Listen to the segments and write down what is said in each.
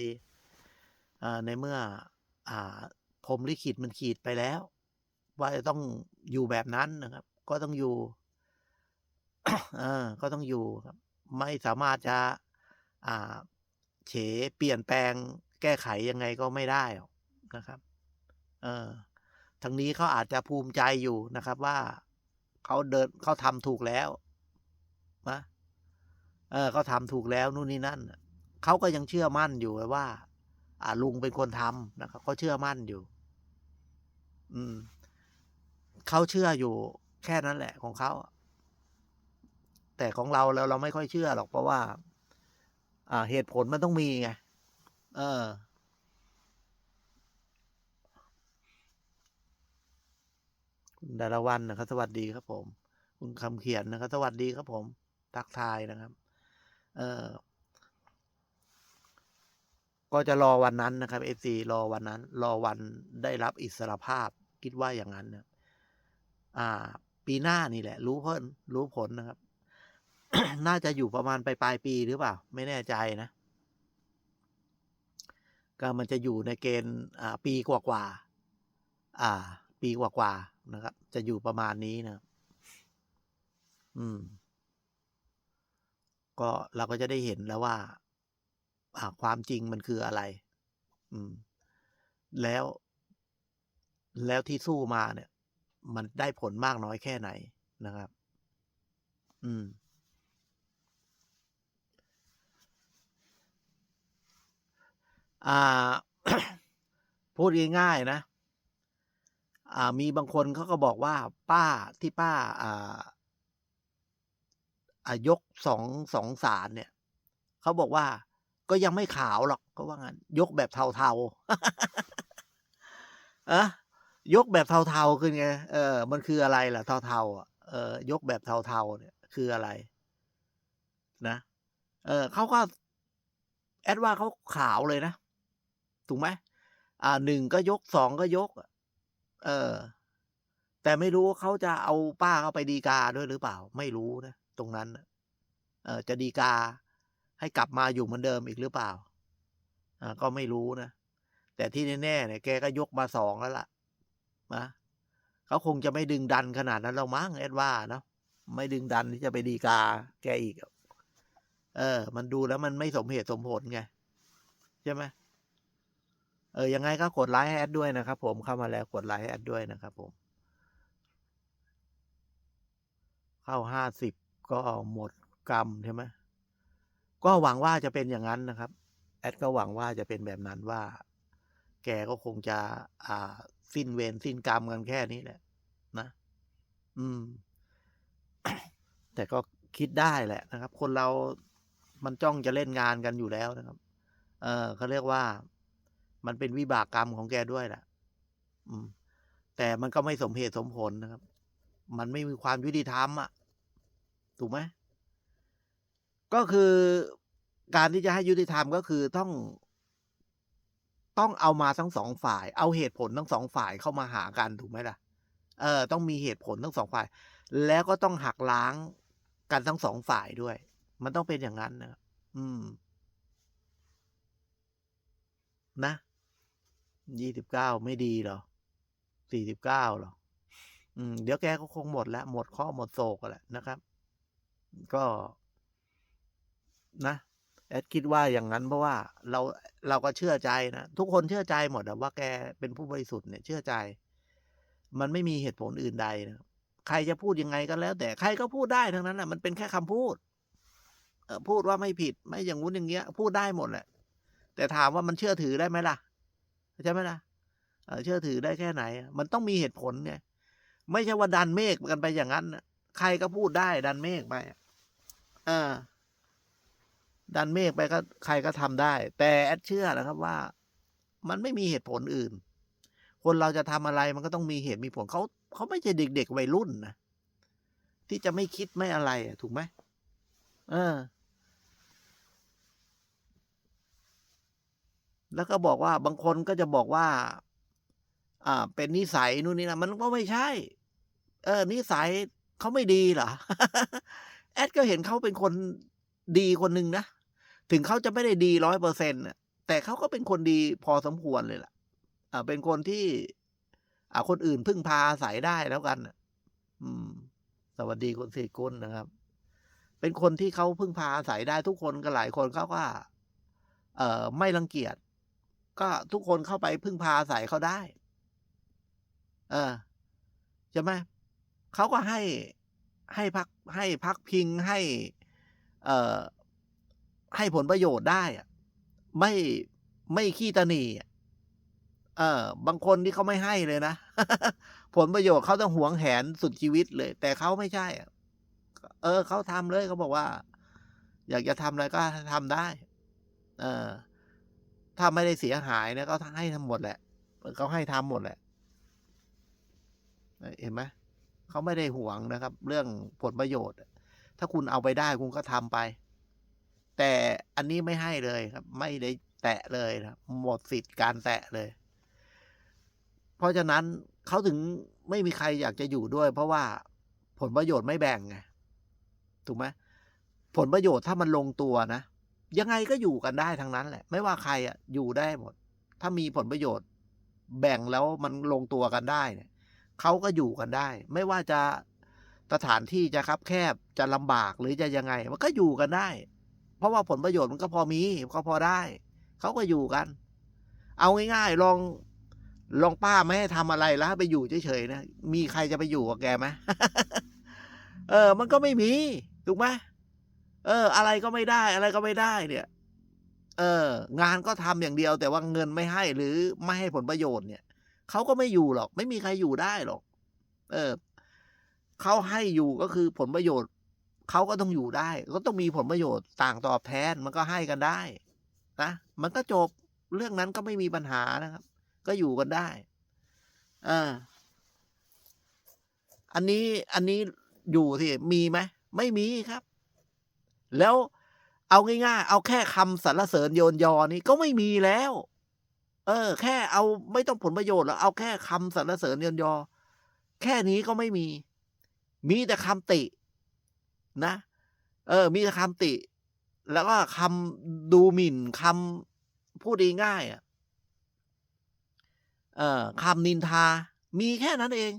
ดีในเมื่ออ่าพรมลิขิตมันขีดไปแล้ว ว่าจะต้องอยู่แบบนั้นนะครับ ก็ต้องอยู่ก็ต้องอยู่ครับ ไม่สามารถจะเฉเปลี่ยนแปลงแก้ไขยังไงก็ไม่ได้นะครับ เออทางนี้เขาอาจจะภูมิใจอยู่นะครับ ว่าเขาเดินเขาทำถูกแล้วนะเออเขาทำถูกแล้วนู่นนี่นั่นนะ เขาก็ยังเชื่อมั่นอยู่ว่าอ่าลุงเป็นคนทำนะครับเขาเชื่อมั่นอยู่ อืมเขาเชื่ออยู่แค่นั้นแหละของเขาแต่ของเราแล้วเราไม่ค่อยเชื่อหรอกเพราะว่า อ่า เหตุผลมันต้องมีไงเออ คุณดารวันนะครับ สวัสดีครับผม คุณคำเขียนนะครับ สวัสดีครับผม ทักทายนะครับ เออ ก็จะรอวันนั้นนะครับเอซีรอวันนั้น รอวันได้รับอิสรภาพคิดว่าอย่างนั้นนะอ่า ปีหน้านี่แหละ รู้ผลรู้ผลนะครับ น่าจะอยู่ประมาณปลายปลายปีหรือเปล่า ไม่แน่ใจนะ ก็มันจะอยู่ในเกณฑ์อ่า ปีกว่ากว่าอ่า ปีกว่ากว่านะครับ จะอยู่ประมาณนี้นะอืม ก็เราก็จะได้เห็นแล้วว่า ความจริงมันคืออะไร อืม แล้ว แล้วที่สู้มาเนี่ย มันได้ผลมากน้อยแค่ไหนนะครับ อืม อ่า พูดง่ายๆนะ อ่า มีบางคนเขาก็บอกว่า ป้าที่ป้า อ่าอายกสองสองสารเนี่ย เขาบอกว่า ก็ยังไม่ขาวหรอกเขาว่างั้นยกแบบเทาๆอะยกแบบเทาๆคือไงเออ มันคืออะไรล่ะเทาๆอะเออยกแบบเทาๆเนี่ยคืออะไร นะ เออเขาก็ แอดว่าเขาขาวเลยนะถูกไหมอ่าหนึ่งก็ยกสองก็ยกเออ แต่ไม่รู้เขาจะเอาป้าเขาไปดีกาด้วยหรือเปล่า ไม่รู้นะตรงนั้นเออจะดีกา ให้กลับมาอยู่เหมือนเดิมอีกหรือเปล่าอ่าก็ไม่รู้นะ แต่ที่แน่ๆเนี่ยแกก็ยกมาสองแล้วล่ะนะเขาคงจะไม่ดึงดันขนาดนั้นเรามั้งแอดว่าเนาะไม่ดึงดันที่จะไปดีกาแกอีก เออ มันดูแล้วมันไม่สมเหตุสมผลไง ใช่ไหมเออยังไงก็กดไลค์ให้แอดด้วยนะครับผมเข้ามาแล้วกดไลค์ให้แอดด้วยนะครับผม เข้าห้าสิบก็หมดกรรมใช่ไหม ก็หวังว่าจะเป็นอย่างนั้นนะครับ แอดก็หวังว่าจะเป็นแบบนั้นว่า แกก็คงจะ อ่า สิ้นเวรสิ้นกรรมกันแค่นี้แหละ นะ อืม แต่ก็คิดได้แหละนะครับ คนเรา มันจ้องจะเล่นงานกันอยู่แล้วนะครับ เออเขาเรียกว่า มันเป็นวิบากกรรมของแกด้วยแหละอืม แต่มันก็ไม่สมเหตุสมผลนะครับ มันไม่มีความยุติธรรมอะ ถูกไหม ก็คือการที่จะให้ยุติธรรมก็คือต้อง ต้องเอามาทั้งสองฝ่าย เอาเหตุผลทั้งสองฝ่ายเข้ามาหากันถูกไหมล่ะ เออ ต้องมีเหตุผลทั้งสองฝ่าย แล้วก็ต้องหักล้างกันทั้งสองฝ่ายด้วย มันต้องเป็นอย่างนั้นนะครับอืม นะยี่สิบเก้าไม่ดีหรอสี่สิบเก้าหรอ อืม เดี๋ยวแกก็คงหมดแล้ว หมดข้อหมดโศกแหละนะครับ ก็ นะแอดคิดว่าอย่างนั้นเพราะว่าเราเราก็เชื่อใจนะทุกคนเชื่อใจหมดว่าแกเป็นผู้บริสุทธิ์เนี่ยเชื่อใจ มันไม่มีเหตุผลอื่นใดนะใครจะพูดยังไงก็แล้ว แต่ใครก็พูดได้ทั้งนั้นแหละมันเป็นแค่คำพูดเอพูดว่าไม่ผิดไม่อย่างงู้นอย่างเงี้ย พูดได้หมดแหละ แต่ถามว่ามันเชื่อถือได้ไหมล่ะใช่ไหมล่ะเชื่อถือได้แค่ไหน มันต้องมีเหตุผลไงไม่ใช่ว่าดันเมฆกันไปอย่างนั้นใครก็พูดได้ดันเมฆไปอะเออ ดันเมฆไปก็ใครก็ทำได้ แต่แอดเชื่อนะครับว่า มันไม่มีเหตุผลอื่น คนเราจะทำอะไรมันก็ต้องมีเหตุมีผลเขาเขาไม่ใช่เด็กๆวัยรุ่นนะที่จะไม่คิดไม่อะไรถูกไหมเออ แล้วก็บอกว่าบางคนก็จะบอกว่า อ่า เป็นนิสัยนู่นนี่นะมันก็ไม่ใช่ เออ นิสัยเขาไม่ดีเหรอแอดก็เห็นเขาเป็นคน ดีคนหนึ่งนะ ถึงเขาจะไม่ได้ดีร้อยเปอร์เซ็นต์แต่เขาก็เป็นคนดีพอสมควรเลยล่ะ อ่า เป็นคนที่อ่าคนอื่นพึ่งพาอาศัยได้แล้วกันอืม สวัสดีคุณสิกุลนะครับ เป็นคนที่เขาพึ่งพาอาศัยได้ทุกคนก็หลายคนเขาก็เอ่อไม่รังเกียจ ก็ทุกคนเข้าไปพึ่งพาอาศัยเขาได้ เออใช่ไหมเขาก็ให้ให้พักให้พักพิงให้ ให้ผลประโยชน์ได้อะไม่ไม่ขี้ตนีเออบางคนที่เขาไม่ให้เลยนะ ผลประโยชน์เขาต้องหวงแหนสุดชีวิตเลย แต่เขาไม่ใช่อะเออเขาทำเลยเขาบอกว่า อยากจะทำอะไรก็ทำได้ เออ ถ้าไม่ได้เสียหายนะก็ให้ทำหมดแหละเขาให้ทำหมดแหละเห็นไหมเขาไม่ได้หวงนะครับ เรื่องผลประโยชน์ ถ้าคุณเอาไปได้คุณก็ทำไป แต่อันนี้ไม่ให้เลยครับ ไม่ได้แตะเลยนะหมดสิทธิ์การแตะเลย เพราะฉะนั้นเขาถึงไม่มีใครอยากจะอยู่ด้วย เพราะว่าผลประโยชน์ไม่แบ่งไงถูกไหมผลประโยชน์ถ้ามันลงตัวนะ ยังไงก็อยู่กันได้ทั้งนั้นแหละ ไม่ว่าใครอะอยู่ได้หมด ถ้ามีผลประโยชน์แบ่งแล้วมันลงตัวกันได้เนี่ยเขาก็อยู่กันได้ ไม่ว่าจะ สถานที่จะคับแคบจะลำบากหรือจะยังไง มันก็อยู่กันได้ เพราะว่าผลประโยชน์มันก็พอมีก็พอได้ เขาก็อยู่กัน เอาง่ายๆลองลองป้าไม่ให้ทำอะไรแล้วไปอยู่เฉยๆนะมีใครจะไปอยู่กับแกไหมเออ มันก็ไม่มีถูกไหมเออ อะไรก็ไม่ได้ อะไรก็ไม่ได้เนี่ย เออ งานก็ทำอย่างเดียว แต่ว่าเงินไม่ให้หรือไม่ให้ผลประโยชน์เนี่ยเขาก็ไม่อยู่หรอก ไม่มีใครอยู่ได้หรอก เออ เขาให้อยู่ก็คือผลประโยชน์เขาก็ต้องอยู่ได้ ก็ต้องมีผลประโยชน์ต่างตอบแทนมันก็ให้กันได้นะมันก็จบเรื่องนั้นก็ไม่มีปัญหานะครับ ก็อยู่กันได้เอออันนี้อันนี้อยู่สิมีไหมไม่มีครับ แล้วเอาง่ายๆเอาแค่คำสรรเสริญโยนยอนี่ก็ไม่มีแล้ว เออ แค่เอาไม่ต้องผลประโยชน์หรอกเอาแค่คำสรรเสริญโยนยอ แค่นี้ก็ไม่มี มีแต่คำตินะ เออ มีแต่คำติ แล้วก็คำดูหมิ่นคำพูดง่ายๆอะเอ่อคำนินทา มีแค่นั้นเอง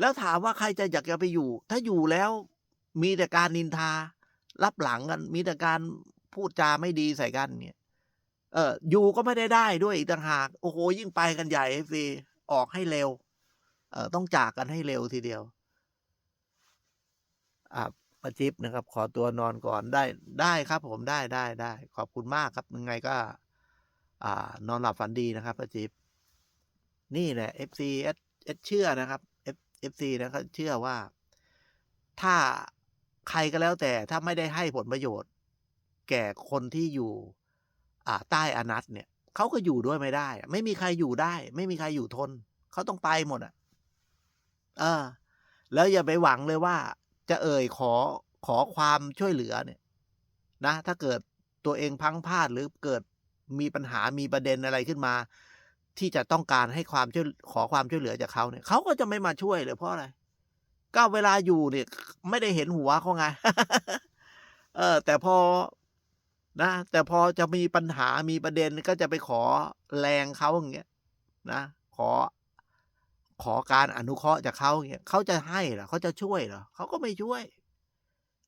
แล้วถามว่าใครจะอยากจะไปอยู่ ถ้าอยู่แล้ว มีแต่การนินทาลับหลังกัน มีแต่การพูดจาไม่ดีใส่กันเนี่ย เอออยู่ก็ไม่ได้ได้ด้วยอีกต่างหาก โอ้โฮยิ่งไปกันใหญ่ FC ออกให้เร็ว เออต้องจากกันให้เร็วทีเดียว อ่าป้าจิ๊บนะครับ ขอตัวนอนก่อนได้ได้ครับ ผมได้ๆๆขอบคุณมากครับยังไงก็ อ่านอนหลับฝันดีนะครับป้าจิ๊บนี่แหละ FC เอสเอสเชื่อนะครับ FC นะเขาเชื่อว่า ถ้าใครก็แล้วแต่ถ้าไม่ได้ให้ผลประโยชน์ แก่คนที่อยู่ อ่าใต้อนัตเนี่ยเขาก็อยู่ด้วยไม่ได้ ไม่มีใครอยู่ได้ ไม่มีใครอยู่ทนเขาต้องไปหมดอะเออ แล้วอย่าไปหวังเลยว่า จะเอ่ยขอขอความช่วยเหลือเนี่ยนะ ถ้าเกิดตัวเองพังพลาดหรือเกิดมีปัญหามีประเด็นอะไรขึ้นมา ที่จะต้องการให้ความช่วยขอความช่วยเหลือจากเขาเนี่ยเขาก็จะไม่มาช่วยเลยเพราะอะไรก็เวลาอยู่เนี่ย ไม่ได้เห็นหัวเขาไงเออ แต่พอนะ แต่พอจะมีปัญหามีประเด็นก็จะไปขอแรงเขาอย่างเงี้ยนะ ขอ ขอการอนุเคราะห์จากเขาเงี้ยเขาจะให้เหรอเขาจะช่วยเหรอเขาก็ไม่ช่วย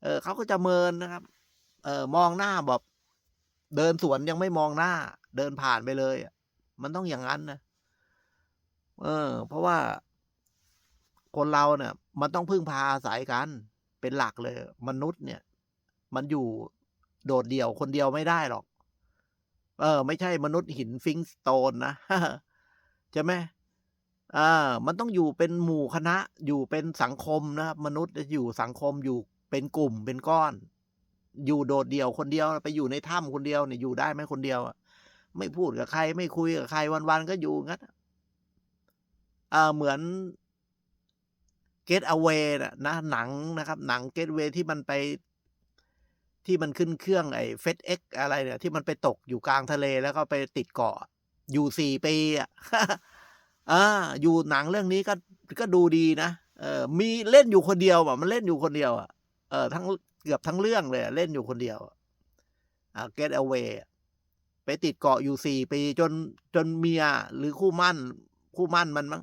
เออเขาก็จะเมินนะครับ เออมองหน้าแบบเดินสวนยังไม่มองหน้า เดินผ่านไปเลยอะมันต้องอย่างงั้นนะเออ เพราะว่าคนเราเนี่ย มันต้องพึ่งพาอาศัยกัน เป็นหลักเลย มนุษย์เนี่ย มันอยู่โดดเดี่ยวคนเดียวไม่ได้หรอก เออ ไม่ใช่มนุษย์หิน Flintstone นะใช่ไหม อามันต้องอยู่เป็นหมู่คณะอยู่เป็นสังคมนะครับ มนุษย์จะอยู่สังคมอยู่เป็นกลุ่มเป็นก้อน อยู่โดดเดี่ยวคนเดียวไปอยู่ในถ้ำคนเดียวเนี่ยอยู่ได้ไหมคนเดียวอะไม่พูดกับใคร ไม่คุยกับใครวันๆก็อยู่งั้นอ่าเหมือน Getaway น่ะนะหนังนะครับ หนัง Getaway ที่มันไป ที่มันขึ้นเครื่องไอ้ FedEx อะไรเนี่ย ที่มันไปตกอยู่กลางทะเลแล้วก็ไปติดเกาะอยู่4ปีอะ อาอยู่หนังเรื่องนี้ก็ก็ดูดีนะเออมีเล่นอยู่คนเดียวอะมันเล่นอยู่คนเดียวอะเออทั้งเกือบทั้งเรื่องเลยเล่นอยู่คนเดียวอ่า Getaway ไปติดเกาะอยู่สี่ปีจนจนเมียหรือคู่มั่น คู่มั่นมันมั้ง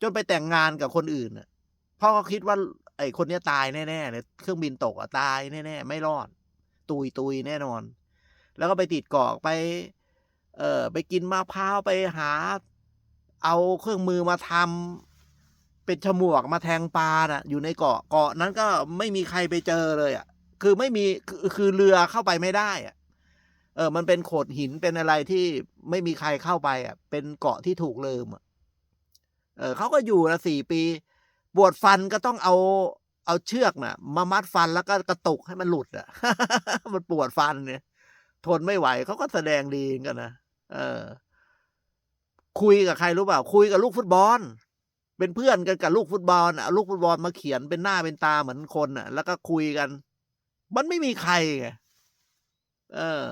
จนไปแต่งงานกับคนอื่นน่ะเขาคิดว่า ไอ้คนนี้ตายแน่ๆเลยเครื่องบินตกอะตายแน่ๆไม่รอด ตุยตุยแน่นอน แล้วก็ไปติดเกาะไป เออไปกินมะพร้าวไปหา เอาเครื่องมือมาทำเป็นฉมวกมาแทงปลาน่ะ อยู่ในเกาะเกาะนั้นก็ไม่มีใครไปเจอเลยอะ คือไม่มีคือเรือเข้าไปไม่ได้อะเออ มันเป็นโขดหินเป็นอะไรที่ไม่มีใครเข้าไปอะ เป็นเกาะที่ถูกลืมอะเออเขาก็อยู่ละสี่ปีปวดฟันก็ต้องเอาเอาเชือกน่ะ มามัดฟันแล้วก็กระตุกให้มันหลุดอะ มันปวดฟันเนี่ย ทนไม่ไหวเขาก็แสดงดีกันนะเออ คุยกับใครรู้เปล่า คุยกับลูกฟุตบอล เป็นเพื่อนกันกับลูกฟุตบอลอะเอาลูกฟุตบอลมาเขียนเป็นหน้าเป็นตาเหมือนคนอะ แล้วก็คุยกัน มันไม่มีใครไงเออ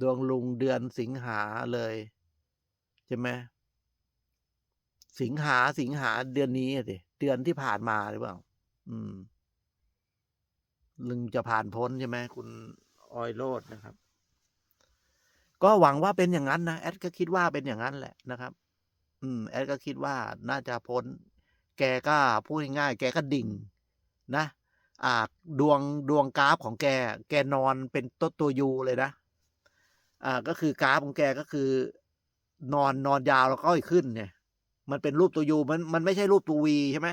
ดวงลุงเดือนสิงหาเลยใช่ไหมสิงหาสิงหาเดือนนี้สิเดือนที่ผ่านมาหรือเปล่า อืม ลุงจะผ่านพ้นใช่ไหมคุณออยโรดนะครับ ก็หวังว่าเป็นอย่างนั้นนะแอดก็คิดว่าเป็นอย่างนั้นแหละนะครับ อืม แอดก็คิดว่าน่าจะพ้น แกก็พูดง่ายๆแกก็ดิ่ง นะ อ่า ดวงดวงกราฟของแก แกนอนเป็นต้นตัวยูเลยนะ อ่า ก็คือกราฟของแกก็คือนอนนอนยาวแล้วก็ขึ้นเนี่ย มันเป็นรูปตัวยูมันมันไม่ใช่รูปตัววีใช่ไหม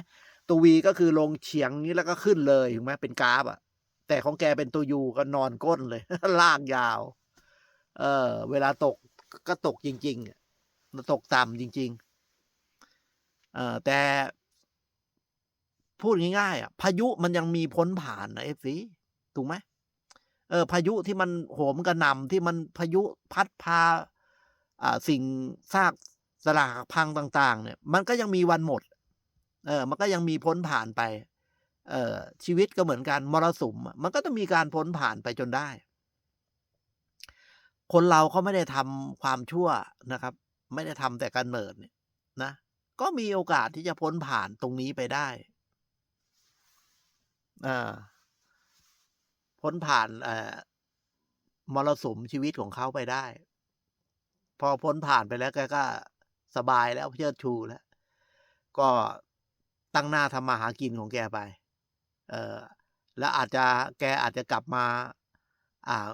ตัววีก็คือลงเฉียงนี้แล้วก็ขึ้นเลยถูกไหมเป็นกราฟอะแต่ของแกเป็นตัวยูก็นอนก้นเลยลากยาว เออ เวลาตกก็ตกจริงๆอะตกต่ำจริง ๆ เออแต่ พูดง่ายๆอะพายุมันยังมีพ้นผ่านนะเอฟซีถูกไหมเออ พายุที่มันโหมกระหน่ำที่มันพายุพัดพา อ่า สิ่งซากสลากพังต่าง ๆ เนี่ย มันก็ยังมีวันหมด เออ มันก็ยังมีพ้นผ่านไป เออชีวิตก็เหมือนกันมรสุมมันก็ต้องมีการพ้นผ่านไปจนได้ คนเราเขาไม่ได้ทำความชั่วนะครับ ไม่ได้ทำแต่การเนิดเนี่ยนะ ก็มีโอกาสที่จะพ้นผ่านตรงนี้ไปได้อ่าพ้นผ่านเอ่อมรสุมชีวิตของเขาไปได้ พอพ้นผ่านไปแล้วแกก็สบายแล้วเชิดชูแล้ว ก็ตั้งหน้าทำมาหากินของแกไป เออแล้วอาจจะแกอาจจะกลับมา อ่า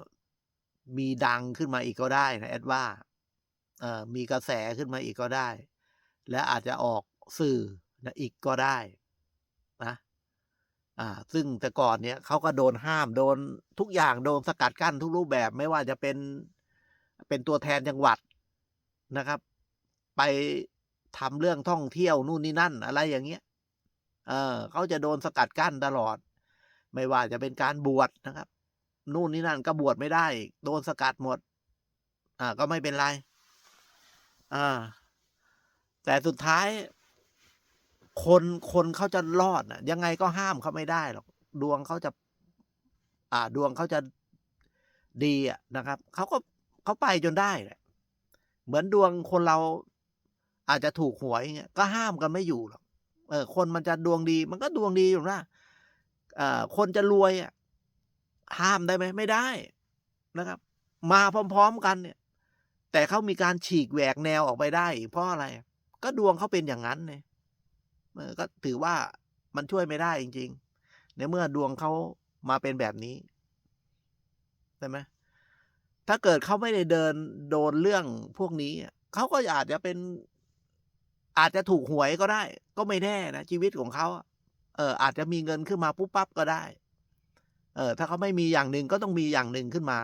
มีดังขึ้นมาอีกก็ได้นะแอดว่ามีกระแสขึ้นมาอีกก็ได้ และอาจจะออกสื่อนะอีกก็ได้นะอ่า ซึ่งแต่ก่อนเนี่ยเขาก็โดนห้ามโดนทุกอย่างโดนสกัดกั้นทุกรูปแบบไม่ว่าจะเป็นเป็นตัวแทนจังหวัดนะครับ ไปทำเรื่องท่องเที่ยวนู่นนี่นั่น อะไรอย่างเงี้ย เออเขาจะโดนสกัดกั้นตลอด ไม่ว่าจะเป็นการบวชนะครับ นู่นนี่นั่นก็บวชไม่ได้อีกโดนสกัดหมด อ่า ก็ไม่เป็นไร อ่า แต่สุดท้าย คนคนเขาจะรอดนะยังไงก็ห้ามเขาไม่ได้หรอกดวงเขาจะ อ่า ดวงเขาจะดีอะนะครับเขาก็เขาไปจนได้แหละเหมือนดวงคนเราอาจจะถูกหวยเงี้ยก็ห้ามกันไม่อยู่หรอกเออ คนมันจะดวงดี มันก็ดวงดีอยู่นะเอ่อคนจะรวยอะ ห้ามได้ไหมไม่ได้นะครับ มาพร้อม ๆ กันเนี่ย แต่เขามีการฉีกแหวกแนวออกไปได้อีกเพราะอะไร ก็ดวงเขาเป็นอย่างนั้นเนี่ยก็ถือว่ามันช่วยไม่ได้จริง ๆ ในเมื่อดวงเขามาเป็นแบบนี้ใช่ไหมถ้าเกิดเขาไม่ได้เดินโดนเรื่องพวกนี้เขาก็อาจจะเป็น อาจจะถูกหวยก็ได้ ก็ไม่แน่นะชีวิตของเขาเอออาจจะมีเงินขึ้นมาปุ๊บปั๊บก็ได้ เออถ้าเขาไม่มีอย่างหนึ่งก็ต้องมีอย่างหนึ่งขึ้นมา